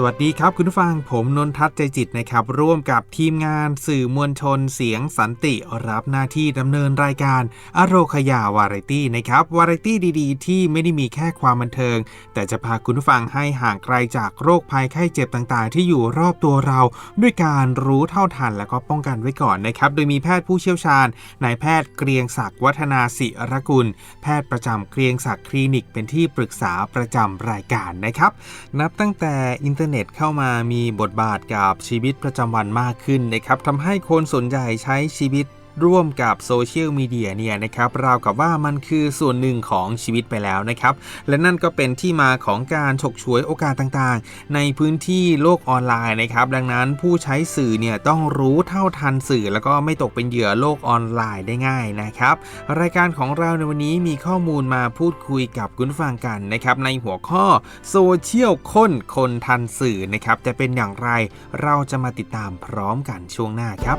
สวัสดีครับคุณผู้ฟังผมนนทัศน์ใจจิตนะครับ ร่วมกับทีมงานสื่อมวลชนเสียงสันติรับหน้าที่ดำเนินรายการอโรคยาวาไรตี้นะครับ วาไรตี้ดีๆ ที่ไม่ได้มีแค่ความบันเทิง แต่จะพาคุณผู้ฟังให้ห่างไกลจากโรคภัยไข้เจ็บต่างๆ ที่อยู่รอบตัวเรา ด้วยการรู้เท่าทันและก็ป้องกันไว้ก่อนนะครับ โดยมีแพทย์ผู้เชี่ยวชาญนายแพทย์เกรียงศักดิ์วัฒนาศิรกุล แพทย์ประจำเกรียงศักดิ์คลินิกเป็นที่ปรึกษาประจำรายการนะครับ นับตั้งแต่อินเทอร์เน็ตเข้ามามีบทบาทกับชีวิตประจำวันมากขึ้นนะครับทำให้คนส่วนใหญ่ใช้ชีวิต ร่วมกับโซเชียลมีเดียเนี่ยนะครับราวกับว่ามันคือส่วนหนึ่งของชีวิตไปแล้วนะครับ และนั่นก็เป็นที่มาของการฉกฉวยโอกาสต่างๆ ในพื้นที่โลกออนไลน์นะครับ ดังนั้นผู้ใช้สื่อเนี่ยต้องรู้เท่าทันสื่อ แล้วก็ไม่ตกเป็นเหยื่อโลกออนไลน์ได้ง่ายนะครับ รายการของเราในวันนี้มีข้อมูลมาพูดคุยกับคุณฟังกันนะครับ ในหัวข้อโซเชียลคนคนทันสื่อนะครับจะเป็นอย่างไร เราจะมาติดตามพร้อมกันช่วงหน้าครับ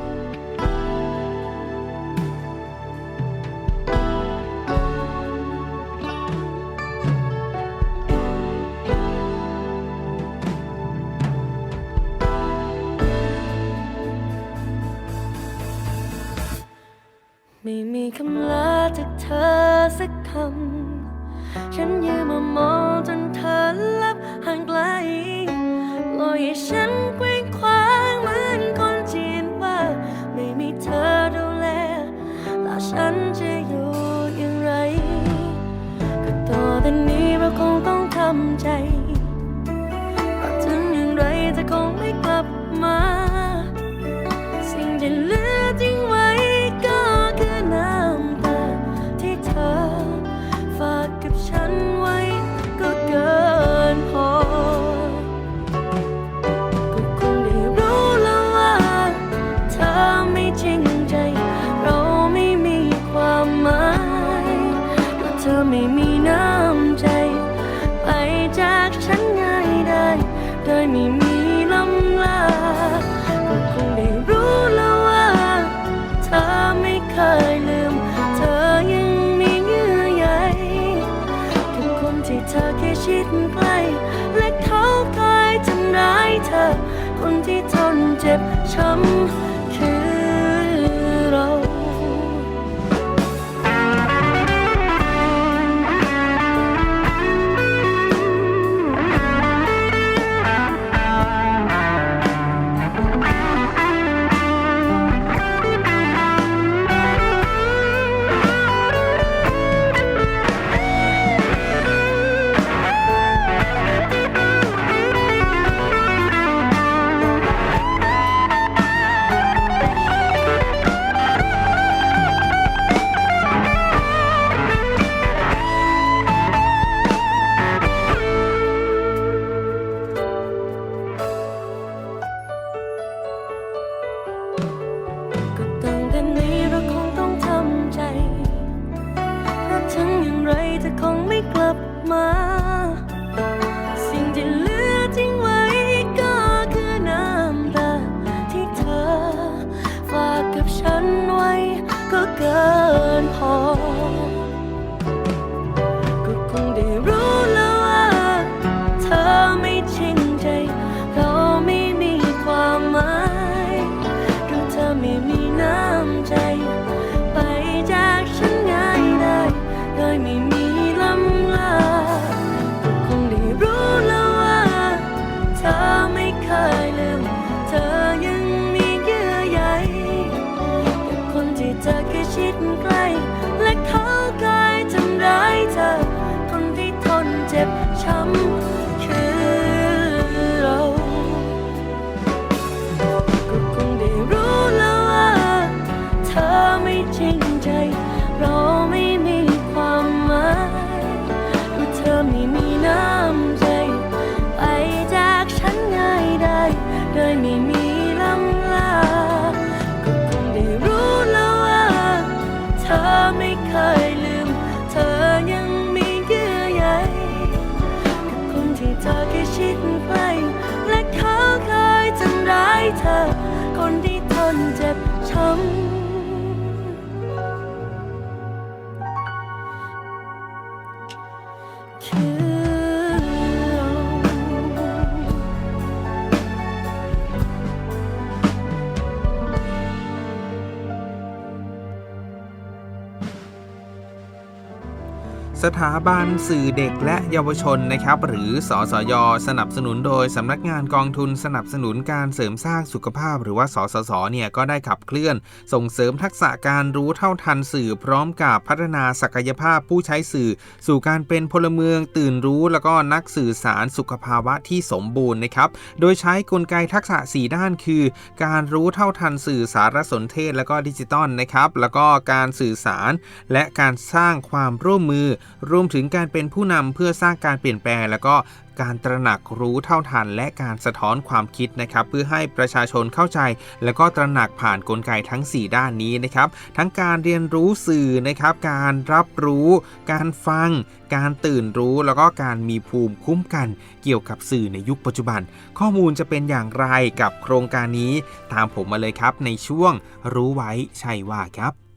สถาบันสื่อเด็กและเยาวชนนะครับ หรือสสย สนับสนุนโดยสำนักงานกองทุนสนับสนุนการเสริมสร้างสุขภาพ หรือว่าสสสเนี่ยก็ได้ขับเคลื่อน ส่งเสริมทักษะการรู้เท่าทันสื่อ พร้อมกับพัฒนาศักยภาพผู้ใช้สื่อ สู่การเป็นพลเมืองตื่นรู้ แล้วก็นักสื่อสารสุขภาวะที่สมบูรณ์นะครับ โดยใช้กลไกทักษะ 4 ด้านคือ การรู้เท่าทันสื่อสารสนเทศ และก็ดิจิตอลนะครับ แล้วก็การสื่อสาร และการสร้างความร่วมมือรวมถึงการเป็นผู้นำเพื่อสร้างการเปลี่ยนแปลง แล้วก็การตระหนักรู้เท่าทัน และการสะท้อนความคิดนะครับ เพื่อให้ประชาชนเข้าใจ แล้วก็ตระหนักผ่านกลไกทั้ง 4 ด้านนี้นะครับ ทั้งการเรียนรู้สื่อนะครับ การรับรู้ การฟัง การตื่นรู้ แล้วก็การมีภูมิคุ้มกัน เกี่ยวกับสื่อในยุคปัจจุบัน ข้อมูลจะเป็นอย่างไรกับโครงการนี้ ตามผมมาเลยครับในช่วงรู้ไว้ใช่ว่าครับ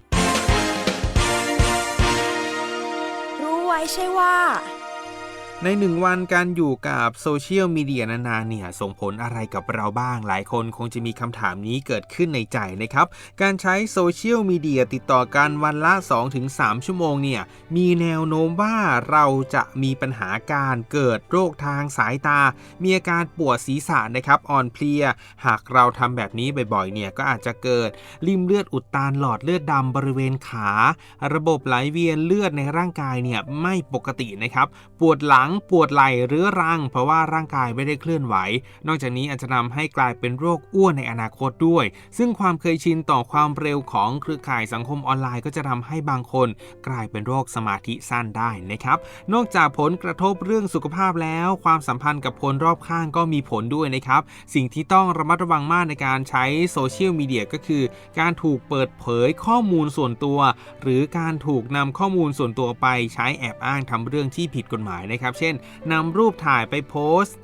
ใช่ว่า ในหนึ่งวันการอยู่กับโซเชียลมีเดียนานๆเนี่ยส่งผลอะไรกับเราบ้าง หลายคนคงจะมีคำถามนี้เกิดขึ้นในใจนะครับ การใช้โซเชียลมีเดียติดต่อกันวันละ 2-3 ชั่วโมงเนี่ยมีแนวโน้มว่าเราจะมีปัญหาการเกิดโรคทางสายตา มีอาการปวดศีรษะนะครับอ่อนเพลีย หากเราทำแบบนี้บ่อยๆเนี่ยก็อาจจะเกิดริมเลือดอุดตันหลอดเลือดดำบริเวณขา ระบบไหลเวียนเลือดในร่างกายเนี่ยไม่ปกตินะครับปวดหลังปวดไหล่เรื้อรัง เพราะว่าร่างกายไม่ได้เคลื่อนไหว นอกจากนี้อาจจะนำให้กลายเป็นโรคอ้วนในอนาคตด้วย ซึ่งความเคยชินต่อความเร็วของเครือข่ายสังคมออนไลน์ก็จะทำให้บางคน กลายเป็นโรคสมาธิสั้นได้นะครับ นอกจากผลกระทบเรื่องสุขภาพแล้ว ความสัมพันธ์กับคนรอบข้างก็มีผลด้วยนะครับ สิ่งที่ต้องระมัดระวังมากในการใช้โซเชียลมีเดียก็คือ การถูกเปิดเผยข้อมูลส่วนตัว หรือการถูกนำข้อมูลส่วนตัวไปใช้แอบอ้างทำเรื่องที่ผิดกฎหมายนะครับเช่นนำรูปถ่ายไปโพสต์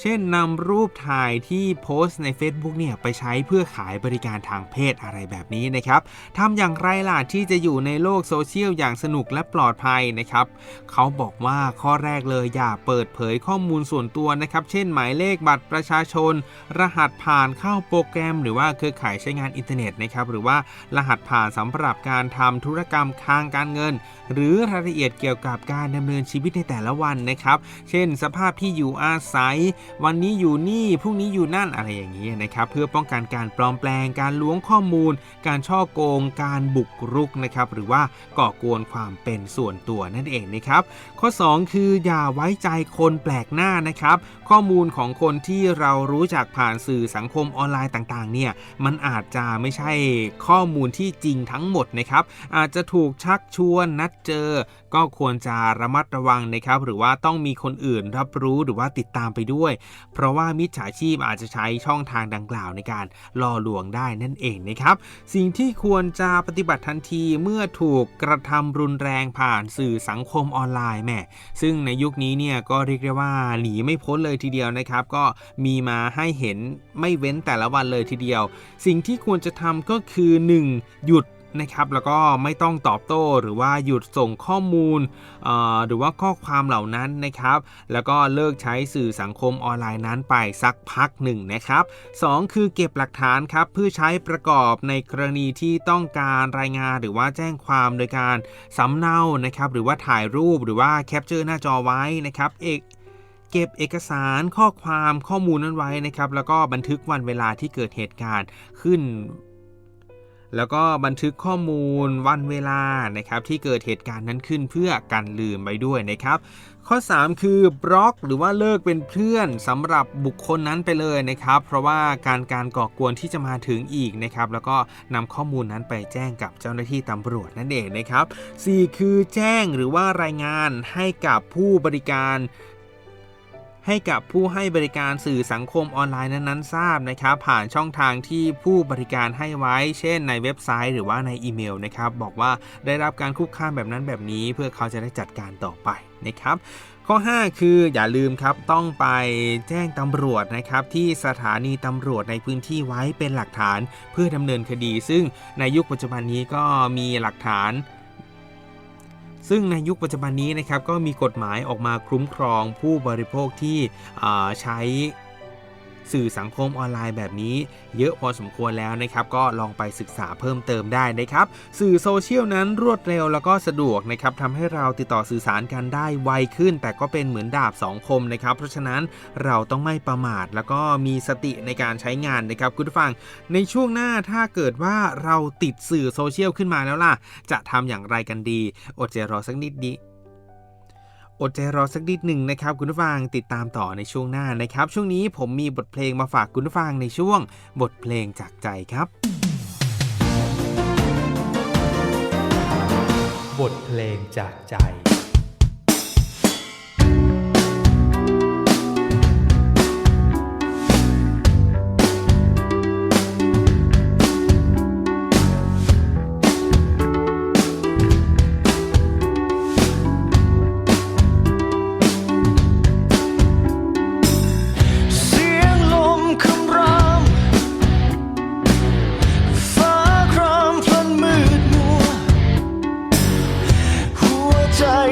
เช่นนำรูปถ่ายที่โพสต์ใน Facebook เนี่ยไปใช้เพื่อขายบริการทางเพศอะไรแบบนี้นะครับทำอย่างไรล่ะที่จะอยู่ในโลกโซเชียลอย่างสนุกและปลอดภัยนะครับ เขาบอกว่าข้อแรกเลยอย่าเปิดเผยข้อมูลส่วนตัวนะครับ เช่นหมายเลขบัตรประชาชน รหัสผ่านเข้าโปรแกรม หรือว่าเครือข่ายใช้งานอินเทอร์เน็ตนะครับหรือว่ารหัสผ่านสำหรับการทำธุรกรรมทางการเงิน หรือรายละเอียดเกี่ยวกับการดำเนินชีวิตในแต่ละวันนะครับ เช่น สภาพที่อยู่อาศัย วันนี้อยู่นี่พรุ่งนี้อยู่นั่นอะไรอย่างนี้นะครับ เพื่อป้องกันการปลอมแปลง การล้วงข้อมูล การช่อโกง การบุกรุกนะครับ หรือว่าก่อกวนความเป็นส่วนตัวนั่นเองนะครับ ข้อ 2 คืออย่าไว้ใจคนแปลกหน้านะครับ ข้อมูลของคนที่เรารู้จักผ่านสื่อสังคมออนไลน์ต่างๆ เนี่ย มันอาจจะไม่ใช่ข้อมูลที่จริงทั้งหมดนะครับ อาจจะถูกชักชวนนัดเจอ ก็ควรจะระมัดระวังนะครับ หรือว่าต้องมีคนอื่นรับรู้หรือว่าติดตามไปด้วย เพราะว่ามิจฉาชีพอาจจะใช้ช่องทางดังกล่าวในการล่อลวงได้นั่นเองนะครับ สิ่งที่ควรจะปฏิบัติทันทีเมื่อถูกกระทำรุนแรงผ่านสื่อสังคมออนไลน์แม่ซึ่งในยุคนี้เนี่ยก็เรียกได้ว่าหนีไม่พ้นเลยทีเดียวนะครับ ก็มีมาให้เห็นไม่เว้นแต่ละวันเลยทีเดียว สิ่งที่ควรจะทำก็คือ 1. หยุด นะครับแล้วก็ไม่ต้องตอบโต้หรือว่าหยุดส่งข้อมูลหรือว่าข้อความเหล่านั้นนะครับ แล้วก็เลิกใช้สื่อสังคมออนไลน์นั้นไปสักพักหนึ่งนะครับ 2 คือเก็บหลักฐานครับเพื่อใช้ประกอบในกรณีที่ต้องการรายงานหรือว่าแจ้งความโดยการสำเนานะครับหรือว่าถ่ายรูปหรือว่าแคปเจอร์หน้าจอไว้นะครับเอกเก็บเอกสารข้อความข้อมูลนั้นไว้นะครับแล้วก็บันทึกวันเวลาที่เกิดเหตุการณ์ขึ้น แล้วก็บันทึกข้อมูลวันเวลานะครับที่เกิดเหตุการณ์นั้นขึ้นเพื่อกันลืมไปด้วยนะครับ ข้อ 3 คือบล็อกหรือว่าเลิกเป็นเพื่อนสำหรับบุคคลนั้นไปเลยนะครับ เพราะว่าการการก่อกวนที่จะมาถึงอีกนะครับ แล้วก็นำข้อมูลนั้นไปแจ้งกับเจ้าหน้าที่ตำรวจนั่นเองนะครับ 4 คือแจ้งหรือว่ารายงานให้กับผู้บริการ ให้กับผู้ให้บริการสื่อสังคมออนไลน์นั้นๆ ทราบนะครับ ผ่านช่องทางที่ผู้บริการให้ไว้ เช่น ในเว็บไซต์หรือว่าในอีเมลนะครับบอกว่าได้รับการคุกคามแบบนั้นแบบนี้ เพื่อเขาจะได้จัดการต่อไปนะครับข้อ 5 คืออย่าลืมครับต้องไปแจ้งตำรวจนะครับที่สถานีตำรวจในพื้นที่ไว้เป็นหลักฐานเพื่อดำเนินคดี ซึ่งในยุคปัจจุบันนี้ก็มีหลักฐาน ซึ่งในยุคปัจจุบันนี้นะครับก็มีกฎหมายออกมาคุ้มครองผู้บริโภคที่ใช้ สื่อสังคมออนไลน์แบบนี้ เยอะพอสมควรแล้วนะครับ ก็ลองไปศึกษาเพิ่มเติมได้นะครับ สื่อโซเชียลนั้นรวดเร็วแล้วก็สะดวกนะครับทำให้เราติดต่อสื่อสารกันได้ไวขึ้น แต่ก็เป็นเหมือนดาบสองคมนะครับเพราะฉะนั้นเราต้องไม่ประมาท แล้วก็มีสติในการใช้งานนะครับคุณผู้ฟัง ในช่วงหน้าถ้าเกิดว่าเราติดสื่อโซเชียลขึ้นมาแล้วล่ะ จะทำอย่างไรกันดี อดใจรอสักนิดดี อดใจรอสักนิดหนึ่งนะครับคุณผู้ฟังติดตามต่อในช่วงหน้านะครับ ช่วงนี้ผมมีบทเพลงมาฝากคุณผู้ฟังในช่วง บทเพลงจากใจครับ บทเพลงจากใจ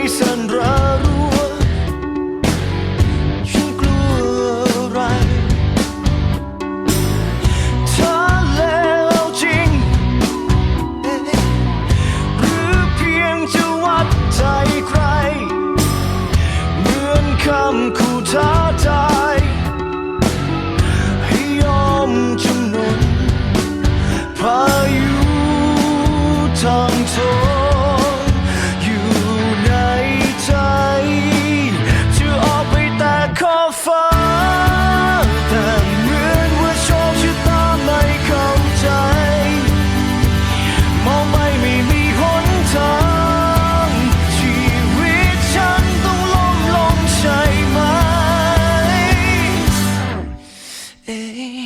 ใเ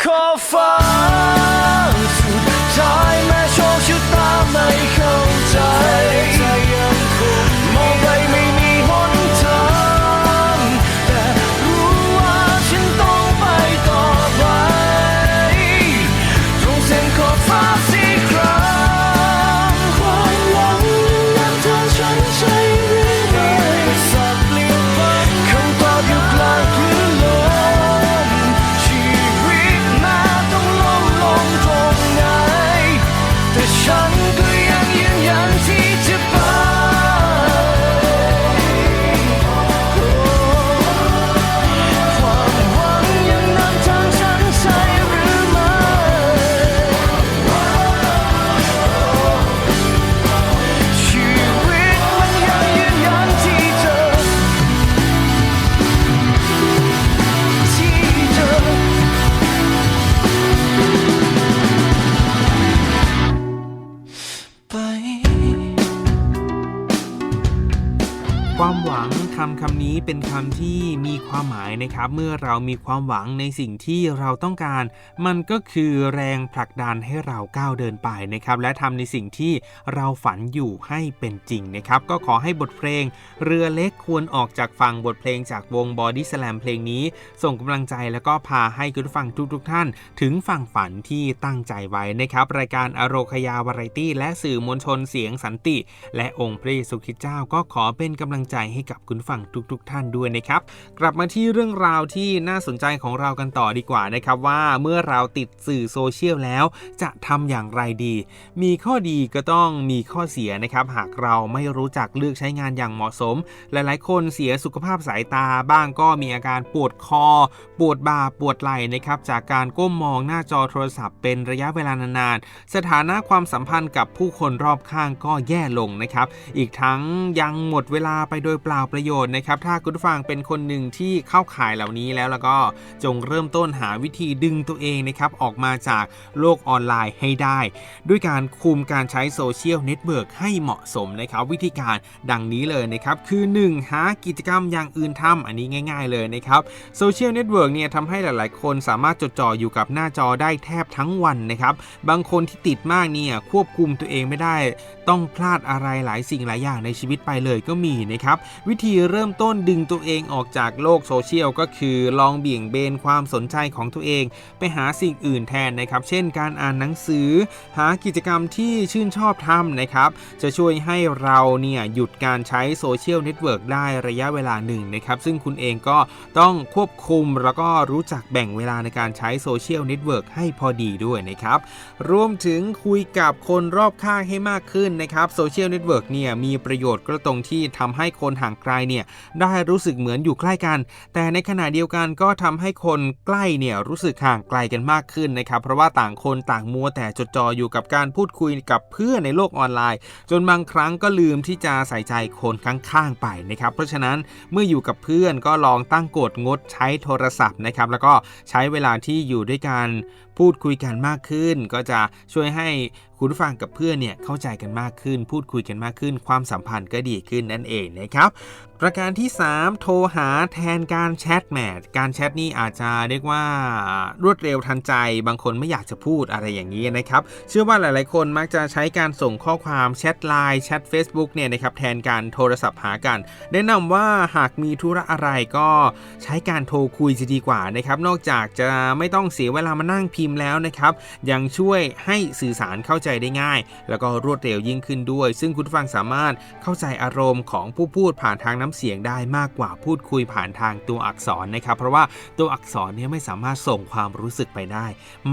ไป เป็นคำที่ ความหมายนะครับ เมื่อเรามีความหวังในสิ่งที่เราต้องการ มันก็คือแรงผลักดันให้เราก้าวเดินไปนะครับ และทำในสิ่งที่เราฝันอยู่ให้เป็นจริงนะครับ ก็ขอให้บทเพลง เรือเล็กควรออกจากฝั่งบทเพลงจากวง Body Slam เพลงนี้ ส่งกำลังใจแล้วก็พาให้คุณผู้ฟังทุกๆทท่าน ถึงฝั่งฝันที่ตั้งใจไว้นะครับ รายการอโรคยาวารตี้ และสื่อมวลชนเสียงสันติ และองค์พระเยซูคริสต์เจ้าก็ขอเป็นกำลังใจให้กับคุณฟังทุกๆทท่านด้วยนะครับ กลับมาาที่เรื่องราวที่น่าสนใจของเรากันต่อดีกว่านะครับว่าเมื่อเราติดสื่อโซเชียลแล้วจะทำอย่างไรดี มีข้อดีก็ต้องมีข้อเสียนะครับ หากเราไม่รู้จักเลือกใช้งานอย่างเหมาะสม หลายๆ คนเสียสุขภาพสายตาบ้างก็มีอาการปวดคอ ปวดบ่าปวดไหล่นะครับจากการก้มมองหน้าจอโทรศัพท์เป็นระยะเวลานานๆ สถานะความสัมพันธ์กับผู้คนรอบข้างก็แย่ลงนะครับ อีกทั้งยังหมดเวลาไปโดยเปล่าประโยชน์นะครับ ถ้าคุณฟังเป็นคนหนึ่งที่เข้าข่ายเหล่านี้แล้วแล้วก็จงเริ่มต้นหาวิธีดึงตัวเองนะครับออกมาจากโลกออนไลน์ให้ได้ ด้วยการคุมการใช้โซเชียลเน็ตเวิร์กให้เหมาะสมนะครับวิธีการดังนี้เลยนะครับคือ 1. หากิจกรรมอย่างอื่นทำอันนี้ง่าย ๆ เลยนะครับโซเชียลเน็ตเวิร์กเนี่ยทำให้หลาย ๆ คนสามารถจดจ่ออยู่กับหน้าจอได้แทบทั้งวันนะครับบางคนที่ติดมากเนี่ยควบคุมตัวเองไม่ได้ ต้องพลาดอะไรหลายสิ่งหลายอย่างในชีวิตไปเลยก็มีนะครับวิธีเริ่มต้นดึงตัวเองออกจากโลกโซเชียลก็คือลองเบี่ยงเบนความสนใจของตัวเอง ไปหาสิ่งอื่นแทนนะครับ เช่นการอ่านหนังสือ หากิจกรรมที่ชื่นชอบทำนะครับ จะช่วยให้เราเนี่ยหยุดการใช้โซเชียลเน็ตเวิร์กได้ระยะเวลาหนึ่งนะครับ ซึ่งคุณเองก็ต้องควบคุมแล้วก็รู้จักแบ่งเวลาในการใช้โซเชียลเน็ตเวิร์กให้พอดีด้วยนะครับ รวมถึงคุยกับคนรอบข้างให้มากขึ้นนะครับโซเชียลเน็ตเวิร์กเนี่ยมีประโยชน์ก็ตรงที่ทำให้คนห่างไกลเนี่ยได้รู้สึกเหมือนอยู่ใกล้กันแต่ในขณะเดียวกันก็ทำให้คนใกล้เนี่ยรู้สึกห่างไกลกันมากขึ้นนะครับ เพราะว่าต่างคนต่างมัวแต่จดจ่ออยู่กับการพูดคุยกับเพื่อนในโลกออนไลน์ จนบางครั้งก็ลืมที่จะใส่ใจคนข้างๆไปนะครับ เพราะฉะนั้นเมื่ออยู่กับเพื่อนก็ลองตั้งกฎงดใช้โทรศัพท์นะครับแล้วก็ใช้เวลาที่อยู่ด้วยกันพูดคุยกันมากขึ้น ก็จะช่วยให้คุณฟังกับเพื่อนเนี่ยเข้าใจกันมากขึ้น พูดคุยกันมากขึ้น ความสัมพันธ์ก็ดีขึ้นนั่นเองนะครับประการที่ 3 โทรหาแทนการแชทแหมการแชทนี่อาจจะเรียกว่ารวดเร็วทันใจ บางคนไม่อยากจะพูดอะไรอย่างนี้นะครับ เชื่อว่าหลาย ๆ คนมักจะใช้การส่งข้อความแชทไลน์แชท Facebook เนี่ยนะครับแทนการโทรศัพท์หากัน แนะนำว่าหากมีธุระอะไรก็ใช้การโทรคุยจะดีกว่านะครับ นอกจากจะไม่ต้องเสียเวลามานั่งพิมพ์แล้วนะครับ ยังช่วยให้สื่อสารเข้าใจได้ง่าย แล้วก็รวดเร็วยิ่งขึ้นด้วย ซึ่งคุณฟังสามารถเข้าใจอารมณ์ของผู้พูดผ่านทางน้ำเสียงได้มากกว่าพูดคุยผ่านทางตัวอักษรนะครับ เพราะว่าตัวอักษรเนี่ยไม่สามารถส่งความรู้สึกไปได้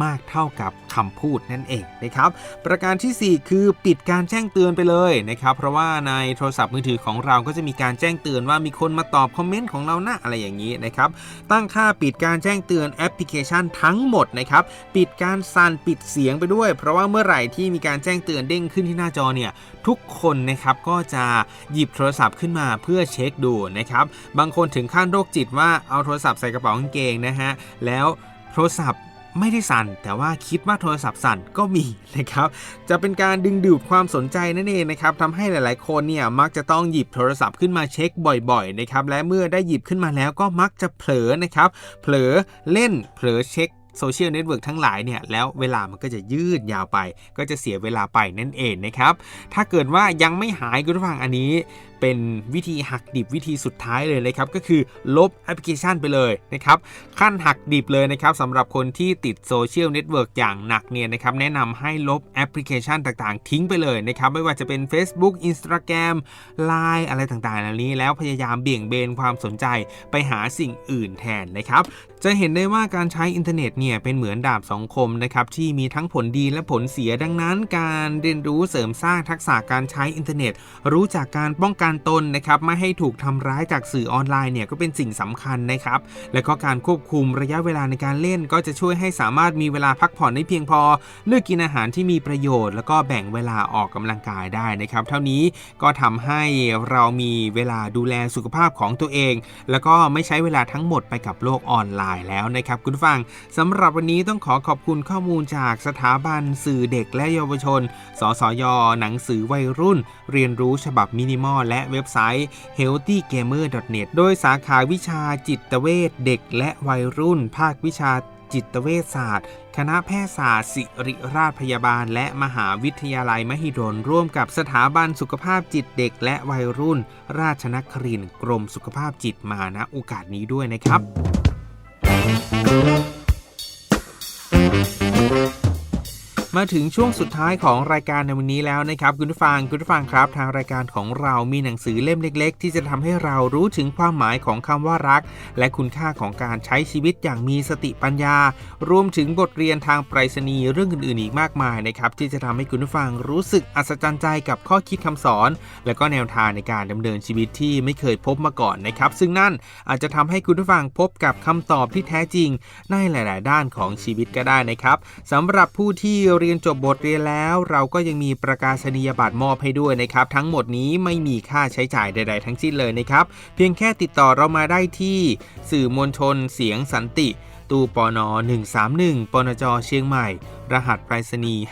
มากเท่ากับคำพูดนั่นเองนะครับ ประการทีสี่ 4 คือปิดการแจ้งเตือนไปเลยนะครับ เพราะว่าในโทรศัพท์มือถือของเราก็จะมีการแจ้งเตือนว่ามีคนมาตอบคอมเมนต์ของเราหน้าอะไรอย่างนี้นะครับ ตั้งค่าปิดการแจ้งเตือนแอปพลิเคชันทั้งหมดนะครับปิดการสั่นปิดเสียงไปด้วย เพราะว่าเมื่อไหร่ที่มีการแจ้งเตือนเด้งขึ้นที่หน้าจอเนี่ยทุกคนนะครับก็จะหยิบโทรศัพท์ขึ้นมาเพื่อเช็คดูนะครับบางคนถึงขั้นโรคจิตว่าเอาโทรศัพท์ใส่กระเป๋ากางเกงนะฮะแล้วโทรศัพท์ไม่ได้สั่น แต่ว่าคิดว่าโทรศัพท์สั่นก็มีนะครับ จะเป็นการดึงดูดความสนใจนั่นเองนะครับทำให้หลาย ๆ คนเนี่ยมักจะต้องหยิบโทรศัพท์ขึ้นมาเช็คบ่อย ๆ นะครับ และเมื่อได้หยิบขึ้นมาแล้วก็มักจะเผลอนะครับ เผลอเล่น เผลอเช็ค โซเชียลเน็ตเวิร์กทั้งหลายเนี่ยแล้วเวลามันก็จะยืดยาวไป ก็จะเสียเวลาไปนั่นเองนะครับ ถ้าเกิดว่ายังไม่หายคุณผู้ฟังอันนี้ เป็นวิธีหักดิบวิธีสุดท้ายเลยนะครับก็คือลบแอปพลิเคชันไปเลยนะครับขั้นหักดิบเลยนะครับสำหรับคนที่ติดโซเชียลเน็ตเวิร์กอย่างหนักเนี่ยนะครับแนะนำให้ลบแอปพลิเคชันต่างๆ ทิ้งไปเลยนะครับไม่ว่าจะเป็น Facebook Instagram Line อะไรต่างๆเหล่านี้ แล้วพยายามเบี่ยงเบนความสนใจไปหาสิ่งอื่นแทนนะครับจะเห็นได้ว่าการใช้อินเทอร์เน็ตเนี่ยเป็นเหมือนดาบสองคมนะครับที่มีทั้งผลดีและผลเสียดังนั้น การเรียนรู้เสริมสร้างทักษะการใช้อินเทอร์เน็ต รู้จักการป้องกันการตนนะครับไม่ให้ถูกทำร้ายจากสื่อออนไลน์เนี่ยก็เป็นสิ่งสำคัญนะครับ และก็การควบคุมระยะเวลาในการเล่น ก็จะช่วยให้สามารถมีเวลาพักผ่อนได้เพียงพอ เลือกกินอาหารที่มีประโยชน์ แล้วก็แบ่งเวลาออกกำลังกายได้นะครับ เท่านี้ก็ทำให้เรามีเวลาดูแลสุขภาพของตัวเอง แล้วก็ไม่ใช้เวลาทั้งหมดไปกับโลกออนไลน์แล้วนะครับคุณฟังสำหรับวันนี้ต้องขอขอบคุณข้อมูลจากสถาบันสื่อเด็กและเยาวชน สสย หนังสือวัยรุ่น เรียนรู้ฉบับมินิมอลและและเว็บไซต์ healthygamer.net โดยสาขาวิชาจิตเวชเด็กและวัยรุ่น ภาควิชาจิตเวชศาสตร์ คณะแพทยศาสตร์ศิริราชพยาบาล และมหาวิทยาลัยมหิดล ร่วมกับสถาบันสุขภาพจิตเด็ก และวัยรุ่น ราชนครินทร์กรมสุขภาพจิตมาณโอกาสนี้ด้วยนะครับ มาถึงช่วงสุดท้ายของรายการในวันนี้แล้วนะครับคุณผู้ฟังคุณผู้ฟังครับ ทางรายการของเรามีหนังสือเล่มเล็ก ๆ ที่จะทำให้เรารู้ถึงความหมายของคำว่ารัก และคุณค่าของการใช้ชีวิตอย่างมีสติปัญญา รวมถึงบทเรียนทางไปรษณีย์เรื่องอื่นๆอีกมากมายนะครับที่จะทำให้คุณผู้ฟังรู้สึกอัศจรรย์ใจกับข้อคิดคำสอน และก็แนวทางในการดำเนินชีวิตที่ไม่เคยพบมาก่อนนะครับซึ่งนั่นอาจจะทำให้คุณผู้ฟังพบกับคำตอบที่แท้จริงในหลาย ๆ ด้านของชีวิตก็ได้นะครับสำหรับผู้ที่เรียนจบบทเรียนแล้ว เราก็ยังมีประกาศนียบัตรมอบให้ด้วยนะครับ ทั้งหมดนี้ไม่มีค่าใช้จ่ายใด ๆ ทั้งสิ้นเลยนะครับ เพียงแค่ติดต่อเรามาได้ที่สื่อมวลชนเสียงสันติ ตู้ปอนอ131ปนจเชียงใหม่ รหัสไปรษณีย์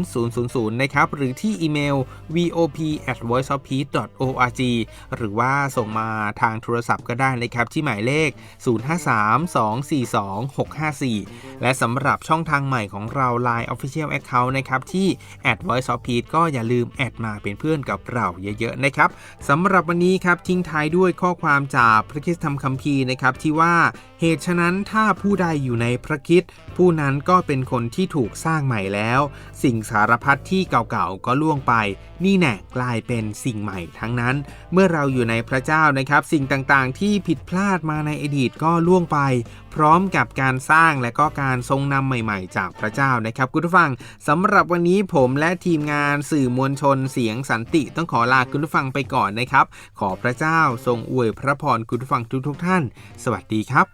50000 นะครับ หรือที่อีเมล vop at voiceofpeace org หรือว่าส่งมาทางโทรศัพท์ก็ได้นะครับ ที่หมายเลข 053242654 และสำหรับช่องทางใหม่ของเรา Line Official Account นะครับ ที่ at voiceofpeace ก็อย่าลืมแอดมาเป็นเพื่อนกับเราเยอะๆนะครับสำหรับวันนี้ครับทิ้งท้ายด้วยข้อความจากพระคริสตธรรมคัมภีร์นะครับที่ว่าเหตุฉะนั้นถ้าผู้ใดอยู่ในพระคิดผู้นั้นก็เป็นคนที่ถูกสร้างใหม่แล้ว สิ่งสารพัดที่เก่าๆก็ล่วงไป นี่แน่กลายเป็นสิ่งใหม่ทั้งนั้น เมื่อเราอยู่ในพระเจ้านะครับ สิ่งต่างๆ ที่ผิดพลาดมาในอดีตก็ล่วงไป พร้อมกับการสร้างและก็การทรงนำใหม่ๆ จากพระเจ้านะครับคุณผู้ฟังสำหรับวันนี้ผมและทีมงานสื่อมวลชนเสียงสันติต้องขอลาคุณผู้ฟังไปก่อนนะครับ ขอพระเจ้าทรงอวยพระพรคุณผู้ฟังทุกๆท่าน สวัสดีครับ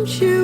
don't you.